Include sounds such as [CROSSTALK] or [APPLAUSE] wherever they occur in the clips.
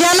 যেন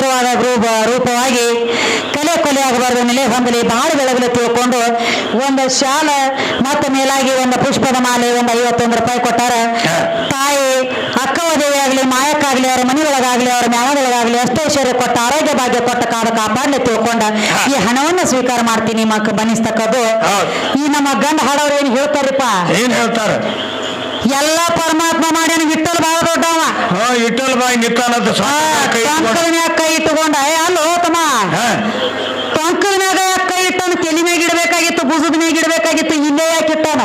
ಆಶೀರ್ವಾದ ರೂಪ ರೂಪವಾಗಿ ಕಲೆ ಕೊಲೆ ಕೊಲೆಯಾಗಬಾರದ ಮೇಲೆ ಹೊಂದಲಿ ಬಾಳು ಬೆಳಗಲು ತಿಳ್ಕೊಂಡು ಒಂದು ಶಾಲ ಮತ್ತ ಮೇಲಾಗಿ ಒಂದು ಪುಷ್ಪದ ಮಾಲೆ ಒಂದು ಐವತ್ತೊಂದು ರೂಪಾಯಿ ಕೊಟ್ಟಾರ. ತಾಯಿ ಅಕ್ಕವದೇವಿ ಆಗ್ಲಿ ಮಾಯಕ್ಕಾಗ್ಲಿ ಅವ್ರ ಮನೆಯೊಳಗಾಗ್ಲಿ ಅವ್ರ ಅಷ್ಟೇ ಅಷ್ಟೈಶ್ವರ್ಯ ಕೊಟ್ಟ ಆರೋಗ್ಯ ಭಾಗ್ಯ ಕೊಟ್ಟ ಕಾಲ ಕಾಪಾಡಲಿ ತಿಳ್ಕೊಂಡ. ಈ ಹಣವನ್ನು ಸ್ವೀಕಾರ ಮಾಡ್ತೀನಿ ಮಕ್ಕ ಬನ್ನಿಸ್ತಕ್ಕದ್ದು ಈ ನಮ್ಮ ಗಂಡ ಹಾಡೋರು ಏನ್ ಹೇಳ್ತಾರಪ್ಪ ಏನ್ ಹೇಳ್ತಾರೆ? ಎಲ್ಲ ಪರಮಾತ್ಮ ಮಾಡ್ಯಾನ ವಿಠಲ್ ಬಹಳ ದೊಡ್ಡವ. ಹಾ ಇಟ್ಟಲ್ ಬಾಯಿ ನಿತ್ತಾನಂತ ಟೊಂಕಲ್ನ್ಯಾಗ ಕೈ ಇಟ್ಟುಕೊಂಡ ಅಲ್ಲೋ ತಮ್ಮ. ಟೊಂಕಲ್ನ್ಯಾಗ ಯಾಕೆ ಕೈ ಇಟ್ಟನು? ತಲೆ ಮ್ಯಾಗ ಇಡಬೇಕಾಗಿತ್ತು ಬುಜದ ಮ್ಯಾಗ ಇಡಬೇಕಾಗಿತ್ತು ಇಲ್ಲೇ ಯಾಕೆ ಇಟ್ಟಾನ?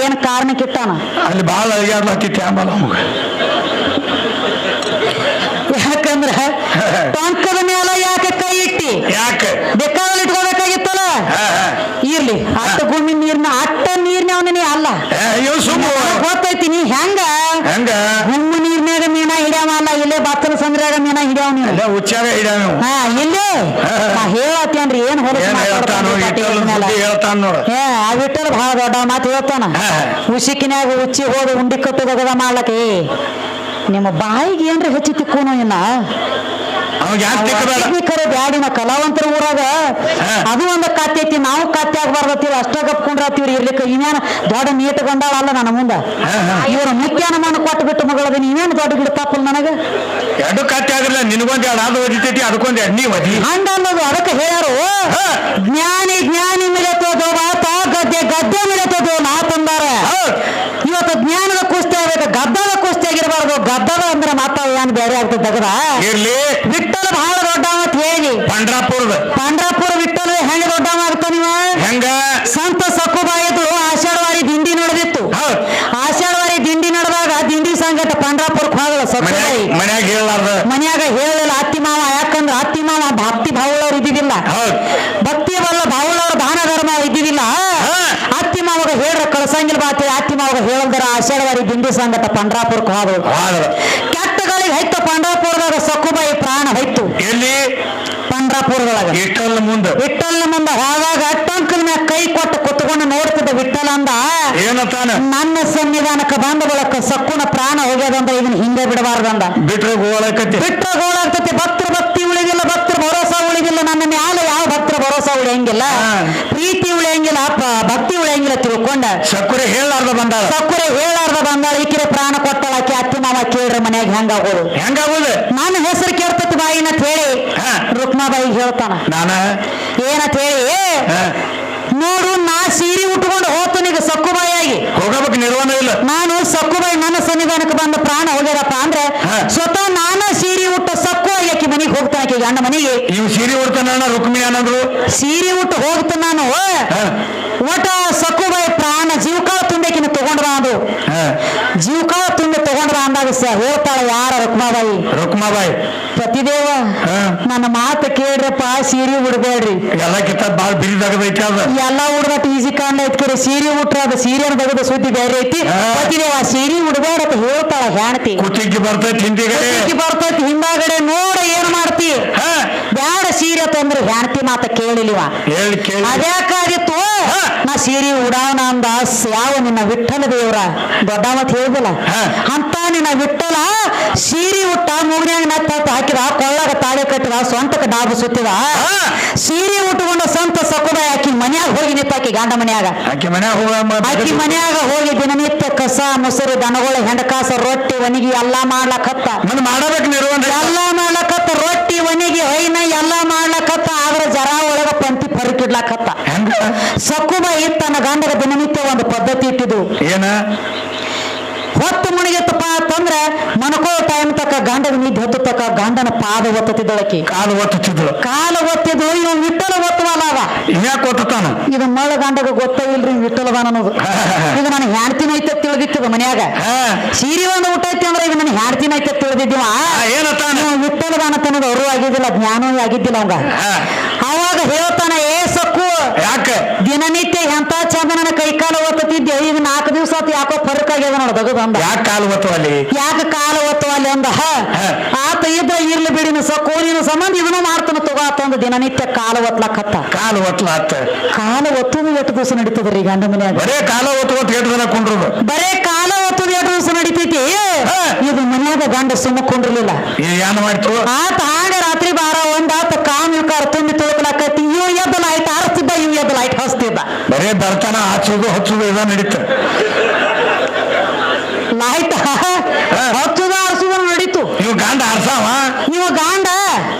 ಏನ್ ಕಾರಣಕ್ಕೆ ಇಟ್ಟಾನ? ಅಲ್ಲಿ ಬಹಳ ಅಳಿಯಾಡ್ಲಾಕಿತ್ತು ಆಮೇಲೆ ಯಾಕಂದ್ರ ಟೊಂಕದ ಮೇಲೆ ಯಾಕೆ ಕೈ ಇಟ್ಟಿ? ಯಾಕೆ? ಬೇಕಾದಲ್ಲಿ ಇಟ್ಕೋಬೇಕಾಗಿತ್ತಲ್ಲ? ಇರ್ಲಿ ಆ ನೀನ ಹಿಡ್ಯಾವ ನೀನು? ಉಚ್ಚಾರ ಹಾ ಇಲ್ಲಿ ನಾ ಹೇಳತ್ತೇನ್ರಿ ಏನ್ ಹೇಳ್ತಾನ ನೋಡ. ಹೇ ಆ ವಿಠಲ್ ಬಹಳ ದೊಡ್ಡ ಮಾತು ಹೇಳ್ತಾನ. ಉಸಿಕಿನ್ಯಾಗ ಉಚ್ಚಿ ಹೋದ ಉಂಡಿ ಕಟ್ಟುದಗದ ಮಾಡ್ಲಕ್ಕೆ ನಿಮ್ಮ ಬಾಯಿಗೆ ಏನ್ರ ಹೆಚ್ಚು ತಿಕ್ಕೋನು ಇನ್ನ? ಬ್ಯಾಡಿನ ಕಲಾವಂತರ ಊರಾಗ. ಅದು ಒಂದು ಕತ್ತೆ ಐತಿ ನಾವು ಕತ್ತೆ ಆಗ್ಬಾರ್ದತ್ತೀವಿ ಅಷ್ಟ ಗಪ್ಕೊಂಡ್ರತ್ತೀವ್ರಿ ಇರ್ಲಿಕ್ಕೆ ಇವೇನ ದೊಡ್ಡ ನೀಟ್ ಅಲ್ಲ ನನ್ನ ಮುಂದ. ಇವ್ರ ಮುಖ್ಯಾನಮಾನ ಮನ ಕೊಟ್ಟು ಬಿಟ್ಟು ಮಗಳದ ನೀವೇನು ದೊಡ್ಡ ಗಿಡ ನನಗ? ಎರಡು ಕತ್ತೆ ಆಗಿರ್ಲ ನಿನಗೊಂದು ಎರಡು ಅದು ಒದಿತೈತಿ ಅದಕ್ಕೊಂದು ಎರಡು ನೀ ಒದಿ. ಹಂಡ ಅನ್ನೋದು ಅದಕ್ಕೆ ಹೇಳ್ಯಾರು. ಜ್ಞಾನಿ ಜ್ಞಾನಿ ಮಿಲತೋದು ಮಾತ ಗದ್ದೆ ಗದ್ದೆ ಮಿಲತೋದು ಮಾತಂದಾರ ಹೌದ್. ಇವತ್ತು ಜ್ಞಾನದ ಕುಸ್ತಿ ಆಗ್ಬೇಕು ಆಗಿರಬಾರ್ದು ಗದ್ದದ ಅಂದ್ರೆ ಮಾತ ಏನ್ ಬೇರೆ ಆಗ್ತದೆ ತಗದ ಇರ್ಲಿ. ವಿಠಲ್ ಬಹಳ ದೊಡ್ಡ ಅಂತ ಹೇಳಿ. ಪಂಡ್ರಾಪುರದ. ಪಾಂಡ್ರಾಪುರ ವಿಠಲ್ ಹೆಂಗ ದೊಡ್ಡ ನೀವ? ಹೆಂಗ? ಸಂತ ಸಕ್ಕುಬಾಯಿದು ಆಷಾಢವಾರಿ ದಿಂಡಿ ನಡೆದಿತ್ತು. ಆಷಾಢವಾರಿ ದಿಂಡಿ ನಡೆದಾಗ ದಿಂಡಿ ಸಂಗತ ಪಾಂಡ್ರಾಪುರಕ್ಕೆ ಹೋಗಲ್ಲ ಸಕ್ಕುಬಾಯಿ. ಮನ್ಯಾಗ ಹೇಳಾರ್ದ ಮನ್ಯಾಗ ಹೇಳಲ್ಲ ಅತ್ತಿ ಮಾವ ಯಾಕಂದ್ರ ಅತ್ತಿ ಮಾವ ಭಕ್ತಿ ಭಾವಳವ್ರು ಇದ್ದಿದ್ದಿಲ್ಲ. ಭಕ್ತಿ ಬಲ್ಲ ಭಾವಳವ್ರ ದಾನ ಧರ್ಮ ಇದ್ದಿದ್ದಿಲ್ಲ ಹಾ. ಅತ್ತಿ ಮಾವಾಗ ಹೇಳ್ರ ಕಳ್ಸಂಗಿಲ್ಲ ಬಾತಿ ಅತ್ತಿ ಮಾವಾಗ ಹೇಳಲ್ದರ ಆಷಾಢವಾರಿ ದಿಂಡಿ ಸಂಗಟ ಪಾಂಡ್ರಾಪುರಕ್ಕೆ ಹೋದ್ರು ಹೋದ್ರ ಕೆಟ್ಟಗಳಿಗೆ ಹೈತು ಪಾಂಡ್ರಾಪುರದಾಗ ಸಕ್ಕುಬಾಯಿ ಪ್ರಾಣ ಹೋಯ್ತು ಎಲ್ಲಿ ಪಾಂಡ್ರಾಪುರದೊಳಗ ಇಟ್ಟಲ್ಲ ಮುಂದ ವಿಠಲ್ನ ಮುಂದ ಹೋದಾಗ ಟಂಕದ ಮ್ಯಾಗ ಕೈ ಕೊಟ್ಟು ಕುತ್ಕೊಂಡು ನೋಡ್ತಿದ್ದ ವಿಠಲ ಅಂದ ಏನತ್ತಾನ ನನ್ನ ಸನ್ನಿಧಾನಕ್ಕೆ ಬಂದ ಬಳಕ ಸಕ್ಕುನ ಪ್ರಾಣ ಹೋಗ್ಯದಂದ ಇದನ್ನ ಹಿಂದೆ ಬಿಡಬಾರ್ದಂದ ಬಿಟ್ರೆ ಗೋಳಕತಿ ಬಿಟ್ರ ಗೋಳಾಗ್ತತಿ ಭಕ್ತರ ಭಕ್ತಿ ಉಳಿದಿಲ್ಲ ಭಕ್ತರ ಭರೋಸಾ ಉಳಿದಿಲ್ಲ ನನ್ನ ಮ್ಯಾಲ ಯಾವ ಭಕ್ತರ ಭರೋಸಾ ಉಳಿಯಂಗಿಲ್ಲ. ಪ್ರೀತಿ ಉಳಿಯಂಗಿಲ್ಲ ಅಪ್ಪ ಭಕ್ತಿ ಉಳಿಯಂಗಿಲ್ಲ ತಿಳ್ಕೊಂಡ. ಸಕ್ಕರೆ ಹೇಳಾರ್ದ ಬಂದಾಳ. ಸಕ್ಕರೆ ಹೇಳಾರ್ದ ಬಂದಾಳ ಈಕಿರ ಪ್ರಾಣ ಕೊಟ್ಟಳ ಆಕಿ ಅತ್ತಿ ಮಾವ ಕೇಳ್ರ ಮನ್ಯಾಗ ಹೆಂಗ ಹೆಂಗಾಗೋದು. ಹೆಂಗಾಗುದು? ನನ್ನ ಹೆಸರು ಕೇಳ್ತತಿ ಬಾಯಿನ ಹೇಳಿ. ರುಕ್ಮಾ ರುಕ್ಮಾಬಾಯಿ ಹೇಳ್ತಾನ. ನಾನ? ಏನಂತ ಹೇಳಿ? ನೋಡು ನಾ ಸೀರೆ ಉಟ್ಕೊಂಡು ಹೋಗ್ತಾನೀಗ ಸಕ್ಕುಬಾಯಿಯಾಗಿ. ಹೋಗಬೇಕು ನಿರ್ವಹಣೆ ಇಲ್ಲ. ನಾನು ಸಕ್ಕುಬಾಯಿ ನನ್ನ ಸನ್ನಿಧಾನಕ್ಕೆ ಬಂದ ಪ್ರಾಣ ಹೋಗ್ಯಾರಪ್ಪ ಅಂದ್ರೆ. ಸ್ವತಃ ನಾನ ಸೀರೆ ಉಟ್ಟ ಸಕ್ಕು ಆಕಿ ಮನೆಗೆ ಹೋಗ್ತಾನೆ ಆಕಿ ಗಂಡ ಮನೆಗೆ. ಇವ್ ಸೀರೆ ಉಡ್ತಾನ ರುಕ್ಮಿಣಿ ಅನ್ನೋದು ಸೀರೆ ಉಟ್ಟು ಹೋಗ್ತ ನಾನು. ಒಟ ಸಕ್ಕುಬಾಯಿ ಪ್ರಾಣ ಜೀವಕಾಳ ತುಂಬೇಕಿನ ತಗೊಂಡ್ರ ಅದು ಅಂದ್ರು. ಹೇಳ್ತಾಳ ಯಾರ ರುಕ್ಮಾಬಾಯಿ? ರುಕ್ಮಾಬಾಯಿ. ಪ್ರತಿದೇವ ಹಾ. ನನ್ನ ಮಾತು ಕೇಳ್ರಪ್ಪ ಸೀರೆ ಉಡ್ಬೇಡ್ರಿ. ಎಲ್ಲ ಕಿತ್ತ ಬಿರಿ ತಗದೈತಿ ಅದ. ಎಲ್ಲ ಉಡ್ದಟ್ ಈಜಿ ಕಾಂಡ ಐತ್ಕರಿ ಸೀರೆ ಉಟ್ರ ಅದ ಸೀರೆನ ತೆಗೆದ ಸುದ್ದಿ ಬೇರೆ ಐತಿ. ಪ್ರತಿದೇವ ಪತಿದೇವ ಸೀರೆ ಉಡ್ಬೇಡ ಅಂತ ಹೇಳ್ತಾಳ ಹೆಣ್ತಿ ಕುತ್ತಿಗೆ ಬರ್ತೈತಿ ಹಿಂದಿಗಡೆ. ಕುತ್ತಿಗೆ ಬರ್ತೈತಿ ಹಿಂದಾಗಡೆ ನೋಡ ಏನ್ ಮಾಡ್ತಿ. ಹಾ. ಬ್ಯಾಡ ಸೀರೆ ತಂದ್ರೆ ಹೆಂಡತಿ ಮಾತ ಕೇಳಿಲಿವ? ಹೇಳಿ ಕೇಳಿ. ಅದ್ಯಾಕಾಗಿತ್ತು ನಾ ಸೀರೆ ಉಡಾವಣ ಅಂದ ಯಾವ ನಿನ್ನ ವಿಠಲ ದೇವ್ರ? ದೊಡ್ಡ ಮತ್ ಹೇಳಿದಿಲ್ಲ? ಅಂತ ನಿನ್ನ ವಿಠಲ ಸೀರೆ ಉಟ್ಟ ಮೂಗ್ನ್ಯಾಗ ನತ್ತ ಹಾಕಿದ ತಾಳೆ ಕಟ್ಟಿದ ಸ್ವಂತಕ್ಕೆ ಡಾಬ ಸುತ್ತಿದ. ಸೀರೆ ಉಟ್ಟುಕೊಂಡ ಸ್ವಂತ ಸಕುದ ಆಕಿ ಮನ್ಯಾಗ ಹೋಗಿ ನಿಂತ ಗಂಡ ಮನ್ಯಾಗ. ಆಕೆ ಮನ್ಯಾಗ ಹೋಗ ದಿನನಿತ್ಯ ಕಸ ಮೊಸರು ದನಗಳ ಹೆಂಡಕಾಸ ರೊಟ್ಟಿ ಒಣಗಿ ಎಲ್ಲಾ ಮಾಡ್ಲಕತ್ತ. ಎಲ್ಲಾ ಮಾಡ್ಲಕತ್ತ ರೊಟ್ಟಿ ಒಣಗಿ ಹೈನ ಎಲ್ಲಾ ಮಾಡ್ಲಕತ್ತ ಆದ್ರ ಜರ ಒಳಗ ಪಂತಿ ಪರಿಕಿಡ್ಲಕತ್ತ. ಸಕುಬ ಇತ್ತ ತನ್ನ ಗಂಡಗ ದಿನನಿತ್ಯ ಒಂದು ಪದ್ಧತಿ ಇಟ್ಟಿದ್ದು. ಏನ? ಟೈಮ್ ತಕ್ಕ ಗಂಡಗ ನಿದ್ದೆ ಹೊತ್ತು ತಕ್ಕ ಗಂಡನ ಪಾದ ಒತ್ತತಿದ್ದಳಕಿ ಕಾಲು ಒತ್ತುತ್ತಿದ್ಳು ಕಾಲ ಒತ್ತಿದು ಇವ್ ವಿಠಲ ಒತ್ತುವಲ್ಲ ಅವ ಇನ್ಯಾಕೆ ಇದು ಇದು ಮಳ ಗಂಡಗ ಗೊತ್ತಾಗಿಲ್ರಿ ವಿಠಲದಾನ ಅನ್ನೋದು. [LAUGHS] ಇದು ನನ್ನ ಹೆಣ್ತಿನ ಐತೆ ತಿಳಿದಿತ್ತದ ಮನ್ಯಾಗ. ಸೀರೆ ಒಂದು ಊಟ ಐತಿ ಅಂದ್ರೆ ಇದು ನನ್ನ ಹೆಣ್ತಿನ ಐತೆ ತಿಳಿದಿದ್ದೀವ. ವಿಠಲದಾನ ತನ್ನದು ಅರು ಆಗಿದ್ದಿಲ್ಲ ಜ್ಞಾನವೂ ಆಗಿದ್ದಿಲ್ಲ ಅವಂಗ. ಅವಾಗ ಹೇಳ್ತಾನ ಏ ಸಕ್ಕು ಯಾಕ? ದಿನನಿತ್ಯ ಎಂತ ಚಂದನನ ಕೈಕಾಲ ಒತ್ತತಿದ್ದೆ ಈಗ ನಾಲ್ಕು ದಿವಸ ಆತು ಯಾಕೋ ಫರಕ್ ಆಗ್ಯದ ನೋಡ ಅಂದ ಯಾಕೆ ಕಾಲು ಒತ್ತು ಅಲ್ಲಿ? ಯಾಕ ಕಾಲು ಒತ್ತುವ ಅಲ್ಲಿ ಅಂದ? ಹ. ಆತ ಇದ್ರ ಇರ್ಲಿ ಬಿಡಿನ ಸ ಕೋಲಿನ ಸಂಬಂಧ ಇದನ್ನು ಮಾಡ್ತಾನ ತಗೋ ಒಂದು ದಿನನಿತ್ಯ ಕಾಲ ಒತ್ಲಕತ್ತ. ಕಾಲು ಒತ್ಲ ಕಾಲು ಒತ್ತುದು ಎಷ್ಟು ದಿವಸ ನಡೀತದ್ರಿ ಗಂಡ ಮನ್ಯಾಗ? ಬರೇ ಕಾಲ ಒತ್ತು ಒತ್ತು ಎಷ್ಟು ದಿನ ಕುಂಡ್ರುದು ಬರೇ ಕಾಲ ಒತ್ತುದು ಎಷ್ಟು ದಿವಸ ನಡೀತೈತಿ? ಇದು ಮನ್ಯಾಗ ಗಂಡ ಸುಮ್ಮ ಕುಂಡ್ರಲಿಲ್ಲ. ಏನ್ ಮಾಡ್ತು? ಆತ ಹಾಗ ರಾತ್ರಿ ಬಾರ ಒಂದ್ ಆತ ಕಾಮ್ ಯುಕಾರ ತುಂಬಿ ತುಳುಕಲಾಕತ್ತಿ ಇವ್ ಎದ್ದ ಲೈಟ್ ಹಾರಿಸ್ತಿದ್ದ ಇವ್ ಎದ್ದ ಲೈಟ್ ಹಚ್ತಿದ್ದ. ಬರೇ ಬರ್ತಾನ ಹಚ್ಚುದು ಹಚ್ಚುದು ಇದ ನಡೀತ ಲೈಟ್ ಹಚ್ಚುದ ಆರಿಸುದ ನಡೀತು ಇವ್ ಗಂಡ ಆರ್ಸಾವ ಇವ ಗಾಂಡ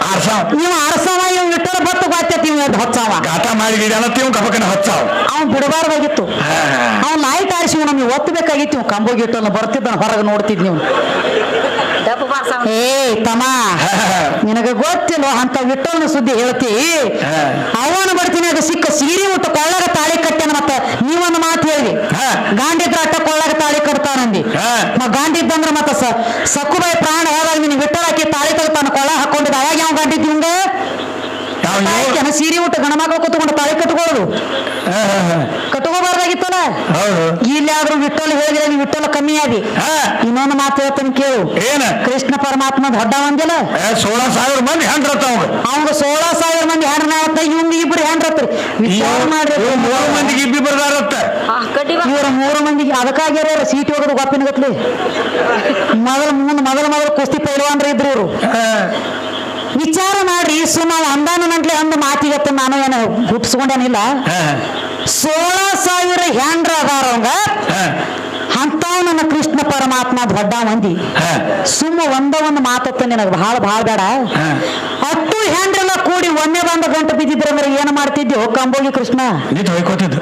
ಆರ್ಸಾವ ಇವ ಅರಸವ ಇವ್ ಇಟ್ಟರ ಬತ್ತು ಬಾತ್ಯತಿ ಇವ್ ಎದ್ದು ಹಚ್ಚವ ಗಾತ ಮಾಡಿ ಗಿಡನ ತಿವ್ ಕಪಕನ ಹಚ್ಚಾವ. ಅವ್ನ್ ಬಿಡಬಾರ್ದಾಗಿತ್ತು. ಅವ್ನು ನಾಯಿ ತಾರಿಸಿ ನಮ್ಗೆ ಒತ್ತಬೇಕಾಗಿತ್ತು ಇವ್ ಕಂಬೋಗಿಟ್ಟು ಇಟ್ಟಲ್ಲ ಬರ್ತಿದ್ದಾನ ಹೊರಗೆ ನೋಡ್ತಿದ್ ನೀವು ಏ ತಮ್ಮ ನಿನಗ ಗೊತ್ತಿಲ್ಲ ಅಂತ ವಿಠಲ್ನ ಸುದ್ದಿ ಹೇಳ್ತಿ. ಅವನ ಅದು ಸಿಕ್ಕ ಸೀರೆ ಉಟ್ಟು ಕೊಳ್ಳಾಗ ತಾಳಿ ಕಟ್ಟ್ಯಾನ ಮತ್ತ ನೀವೊಂದು ಮಾತು ಹೇಳಿ. ಗಾಂಡಿದ್ರ ಅಟ್ಟ ಕೊಳ್ಳಾಗ ತಾಳಿ ಕಟ್ತಾನಂದಿ. ಗಾಂಡಿದ್ದಂದ್ರ ಮತ್ತ ಸ ಸಕ್ಕುಬಾಯಿ ಪ್ರಾಣ ಹೋದಾಗ ನೀನು ಹಾಕಿ ತಾಳಿ ಕಟ್ತಾನ ಕೊಳ್ಳ ಹಾಕೊಂಡಿದ್ದ. ಅವಾಗ ಯಾವ ಗಾಂಡಿದ್ದಿ ಹಿಂಗ? ಆಯ್ಕೆನ ಸೀರೆ ಉಟ್ಟು ಗಣಮಗ ಕೂತ್ಕೊಂಡು ತಾಳಿ ಕಟ್ಕೊಳ್ಳೋದು. ಕಟ್ಕೋಬಾರ್ದಾಗಿತ್ತಲ್ಲ? ಹೌದು. ಇಲ್ಲಾದ್ರೂ ವಿಠಲ್ ಹೇಳಿದ್ರೆ ನೀವು ವಿಠಲ್ ಕಮ್ಮಿ ಆಗಿ. ಇನ್ನೊಂದು ಮಾತು ಹೇಳ್ತಾನೆ ಕೇಳು. ಏನ? ಕೃಷ್ಣ ಪರಮಾತ್ಮ ದೊಡ್ಡ ಒಂದಿಲ್ಲ ಸೋಳ ಸಾವಿರ ಮಂದಿ ಹೆಂಡ್ರತ್ತ ಅವಾಗ ಅವಂಗ ಸೋಳ ಸಾವಿರ ಮಂದಿ ಹೆಣ್ರ ಇವಂಗ ಇಬ್ರು ಹೆಣ್ರ ಹೆಂಡ್ರತ್ರಿ ವಿಚಾರ ಮಾಡ್ರಿ ಮೂರು ಮಂದಿಗೆ ಇಬ್ಬಿ ಬರ್ದಾರತ್ತ. ಇವ್ರ ಮೂರು ಮಂದಿಗೆ ಅದಕ್ಕಾಗ್ಯಾರ ಸೀಟ್ ಹೋಗೋದು ಗೊಪ್ಪಿನ ಗತ್ಲಿ ಮೊದಲ ಮುಂದ್ ಮೊದಲ ಮೊದಲ ಕುಸ್ತಿ ಪೈಲವಾನ್ರ ಇದ್ರು ಇವರು. ಹಾ. ವಿಚಾರ ಮಾಡ್ರಿ ಸುಮ್ಮ ಅಂದಾನ ನಂಟ್ಲೆ ಅಂದ ಮಾತಿಗತ್ತ ನಾನು ಏನು ಹುಟ್ಟಿಸ್ಕೊಂಡೇನಿಲ್ಲ. ಸೋಳ ಸಾವಿರ ಹೆಂಡ್ರ ಅದಾರ ಅವಂಗ. ಹಾ. ನನ್ನ ಕೃಷ್ಣ ಪರಮಾತ್ಮ ದೊಡ್ಡ ಮಂದಿ. ಸುಮ್ಮ ಒಂದ ಒಂದು ಮಾತತ್ತ ನಿನಗೆ ಬಹಳ ಬಹಳ ಬೇಡ. ಹತ್ತು ಹೆಂಡ್ರೆಲ್ಲ ಕೂಡಿ ಒಮ್ಮೆ ಒಂದು ಗಂಟೆ ಬಿದ್ದಿದ್ರೆ ಅಂದ್ರೆ ಏನು ಹೋಗಿ ಕಂಬೋಗಿ ಕೃಷ್ಣ. ಹೊಯ್ಕೋತಿದ್ದು.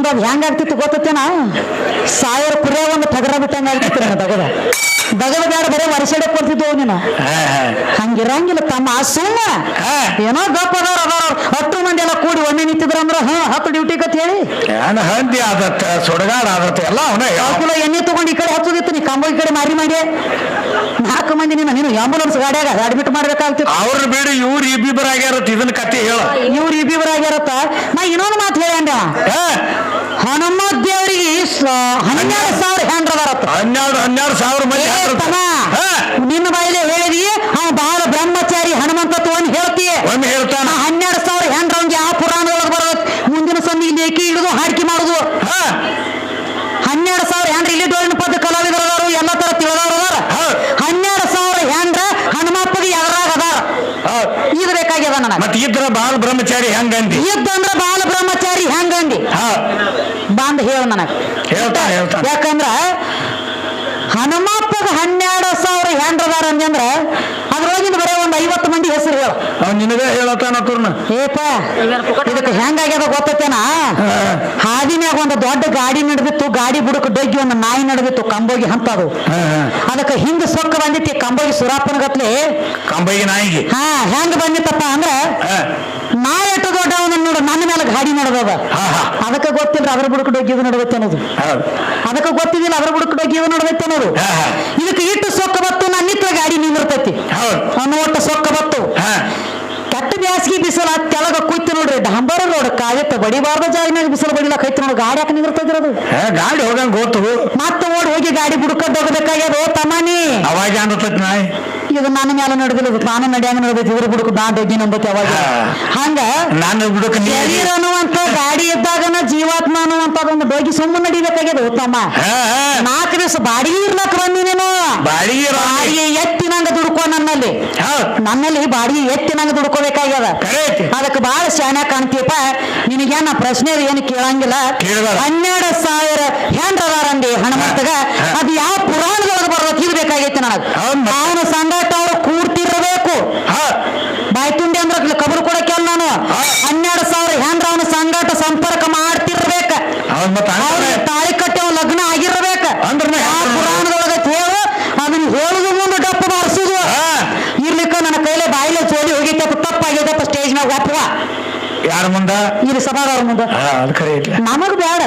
ನಿಂದ ಅದು ಹೆಂಗಾಗ್ತಿತ್ತು ಗೊತ್ತೇನ ಸಾವಿರ ಕುರಿಯ ಒಂದು ತಗರ ಬಿಟ್ಟಂಗ ಆಗ್ತಿತ್ತು ನನ್ನ ದಗದ. ದಗದ ಬೇಡ ಬರೀ ವರ್ಷಡೆ ಕೊಡ್ತಿದ್ದು ನೀನು. ಹಂಗಿರಂಗಿಲ್ಲ ತಮ್ಮ ಸುಮ್ಮ ಏನೋ ಗಪ್ಪ ಅದಾರ ಅದಾರ. ಹತ್ತು ಮಂದಿ ಎಲ್ಲ ಕೂಡಿ ಒಮ್ಮೆ ನಿಂತಿದ್ರ ಅಂದ್ರ ಹಾ ಹತ್ತು ಡ್ಯೂಟಿ ಕತ್ ಹೇಳಿ. ಹಂದಿ ಆದತ್ತ ಸುಡಗಾಡ ಆದತ್ತ ಎಲ್ಲ ಅವನೇ. ಎಣ್ಣೆ ತಗೊಂಡು ಈ ಕಡೆ ಹತ್ತದಿತ್ತು ನೀ ಕಂಬ ಈ ಕಡೆ ಮಾರಿ ಮಾಡಿ. ನಾಲ್ಕು ಮಂದಿ ನೀನು ನೀನು ಆಂಬುಲೆನ್ಸ್ ಗಾಡಿಯಾಗ ಅಡ್ಮಿಟ್ ಮಾಡ್ಬೇಕಾಗ್ತಿತ್ತು. ಅವ್ರ ಬಿಡಿ ಇವ್ರು ಇಬ್ಬಿಬ್ಬರಾಗ್ಯಾರತ್ತ ಇದನ್ನ ಕತೆ ಹೇಳ. ಇವ್ರು ಇಬ್ಬಿಬ್ಬರಾಗ್ಯಾರತ್ತ ನಾ ಇನ್ನೊಂದು ಮಾತು ಹೇಳ. ಹನುಮ ದೇವರಿಗೆ ಹನ್ನೆರಡು ಸಾವಿರ ಹ್ಯಾಂಡ್ರ ಬರತ್ತ ಹನ್ನೆರಡು ಹನ್ನೆರಡು ಸಾವಿರ ಮಂದಿ. ನಿನ್ನ ಬಾಯಿಲೆ ಹೇಳಿದಿ ಅವ ಬಹಳ ಬ್ರಹ್ಮಚಾರಿ ಹನುಮಂತತ್ವವನ್ನು ಹೇಳ್ತೀಯ ಒಮ್ಮೆ ಹೇಳ್ತಾನ ನಾ ಹನ್ನೆರಡು ಸಾವಿರ ಹೆಂಡ್ರ ಅವ್ನಿಗೆ ಯಾವ ಪುರಾಣದೊಳಗೆ ಬರೋದು ಮುಂದಿನ ಸಂದಿ ಲೇಖಿ ಹಿಡಿದು ಹಾಡಿಕೆ ಮಾಡುದು ಹಾ. ಹನ್ನೆರಡು ಸಾವಿರ ಹೆಂಡ್ರ ಇಲ್ಲಿ ಡೋಳಿನ ಪದ ಕಲಾವಿದರು ಅದಾರು ಎಲ್ಲ ತರ ತಿಳಿದವರು ಅದಾರ ಹೌದ್. ಹನ್ನೆರಡು ಸಾವಿರ ಹೆಂಡ್ರ ಹನುಮಪ್ಪಗೆ ಎದರಾಗ ಅದಾರ ಹೌದ್. ಇದು ಬೇಕಾಗ್ಯದ ನನಗೆ. ಮತ್ ಇದ್ರ ಬಾಲ್ ಬ್ರಹ್ಮಚಾರಿ ಹೆಂಗಂದಿ? ಇದ್ದಂದ್ರ ಬಾಲ ಬ್ರಹ್ಮಚಾರಿ ಹೆಂಗಂದಿ? ಹಾ. ಬಂದ್ ಹೇಳ ನನಗ. ಹೇಳ್ತಾ ಹೇಳ್ತಾ ಯಾಕಂದ್ರ ಹನುಮಪ್ಪಗ ಹನ್ನೆರಡು ಸಾವಿರ ಹೆಂಡ್ರದಾರ ಅಂದ್ರ ಅದ್ರೊಳಗಿಂದ ಬರೀ ಒಂದ್ ಐವತ್ತು ಮಂದಿ ಹೆಸರು ಹೇಳ ಅವ್ ನಿನಗ ಹೇಳತಾನ ತುರ್ನ ಏಪ ಇದಕ್ಕೆ ಹೆಂಗಾಗ್ಯದ ಗೊತ್ತೇನ ಹಾದಿನ್ಯಾಗ ಒಂದು ದೊಡ್ಡ ಗಾಡಿ ನಡೆದಿತ್ತು ಗಾಡಿ ಬುಡಕ್ ಡಗ್ಗಿ ಒಂದು ನಾಯಿ ನಡೆದಿತ್ತು ಕಂಬೋಗಿ ಹಂತದು. ಅದಕ್ಕೆ ಹಿಂದ ಸೊಕ್ಕ ಬಂದಿತ್ತು ಕಂಬೋಗಿ ಸುರಾಪನ ಗತ್ಲೆ. ಕಂಬೈಗೆ ನಾಯಿಗೆ. ಹಾ ಹೆಂಗ್ ಬಂದಿತ್ತಪ್ಪ ಅಂದ್ರ ನಾಯಿ ನಾ ಎಷ್ಟು ದೊಡ್ಡ ನೋಡು ನನ್ನ ಮೇಲೆ ಗಾಡಿ ನಡೆದದ. ಅದಕ್ಕೆ ಗೊತ್ತಿಲ್ಲ ಅದ್ರ ಬುಡಕ್ ಡಗ್ಗಿ ಇದು ನಡದೈತೆ ಅನ್ನೋದು ಅದಕ್ಕೆ ಗೊತ್ತಿದ್ದಿಲ್ಲ ಅದ್ರ ಬುಡಕ್ ಡಗ್ಗಿ ಇದು ನಡದೈತೆ ಅನ್ನೋದು. ಇದಕ್ಕೆ ಇಟ್ಟು ಸೊಕ್ಕ ಬತ್ತು ನನ್ನ ನಿತ್ರ ಗಾಡಿ ನಿಂದಿರ್ತೈತಿ ಅವನು ಅನ್ನೋ ಒಟ್ಟು ಸೊಕ್ಕ ಬತ್ತು ಬ್ಯಾಸ್ಗಿ ಬಿಸಿಲು ತೆಳಗ ಕುಯ್ತು ನೋಡ್ರಿ ಡಾಂಬರ ರೋಡ್ ಕಾಯತ್ತ ಬಡಿಬಾರ್ದ ಜಾಗಿನಾಗ ಬಿಸಿಲು ಬಡಿಲಾ ಐತಿ ನೋಡಿ ಗಾಡಿ ಯಾಕೆ ನಿಂದಿರ್ತದಿರೋದು ಗಾಡಿ ಹೋಗಂಗ್ ಗೊತ್ತು ಮತ್ತೆ ಓಡ್ ಹೋಗಿ ಗಾಡಿ ಬುಡ್ಕದ್ ಹೋಗಬೇಕಾಗ್ಯದ ಓ ತಮ್ಮನಿ ಅವಾಗ ಅನ್ನತೈತಿ ನಾಯಿ? ಇದು ನನ್ನ ಮೇಲೆ ನಡೆದಿಲ್ಲ ನಾನು ನಡ್ಯಾಂಗ ನಡೆದೈತಿ ಇದ್ರ ಬುಡಕ್ ನಾ ಡೊಗ್ಗಿ ನಂಬತಿ ಅವಾಗ. ಹಂಗ ನಾನು ಬಿಡಕ ಶರೀರ ಅನ್ನುವಂತ ಗಾಡಿ ಇದ್ದಾಗನ ಜೀವಾತ್ಮ ಅನ್ನುವಂತ ಒಂದು ಬೆಳಗ್ಗೆ ಸುಮ್ಮನೆ ನಡಿಬೇಕಾಗ್ಯದ ಉತ್ತಮ. ನಾಲ್ಕು ದಿವಸ ಬಾಡಿಗೆ ಇರ್ಲಕ್ ಬಂದಿನೇನು ಬಾಡಿ ಬಾಡಿಗೆ ರಾಣಿ. ಎತ್ತಿನಂಗ ದುಡ್ಕೊ ನನ್ನಲ್ಲಿ. ನನ್ನಲ್ಲಿ ಬಾಡಿಗೆ ಎತ್ತಿನಂಗ ದುಡ್ಕೋಬೇಕಾಗ್ಯದ. ಅದಕ್ಕೆ ಬಹಳ ಶಾಣ್ಯ ಕಾಣ್ತೀಯಪ್ಪ ನಿನಗೇನ ಪ್ರಶ್ನೆ ಏನು ಕೇಳಂಗಿಲ್ಲ. ಹನ್ನೆರಡು ಸಾವಿರ ಹೆಂಡ್ರದಾರಂದಿ ಹಣಮಂತಗ. ಅದು ಯಾವ ಪುರಾಣದೊಳಗೆ ಬರೋದು ಬೇಕಾಗೈತಿ ನನಗೆ. ಅವನು ಸಂಗಾಟ ಯಾರ ಮುಂದ? ಇರ ಸಭಾದವ್ರ ಮುಂದ. ಅದು ಖರೆ ಐತಿ ನಮಗ್ ಬೇಡ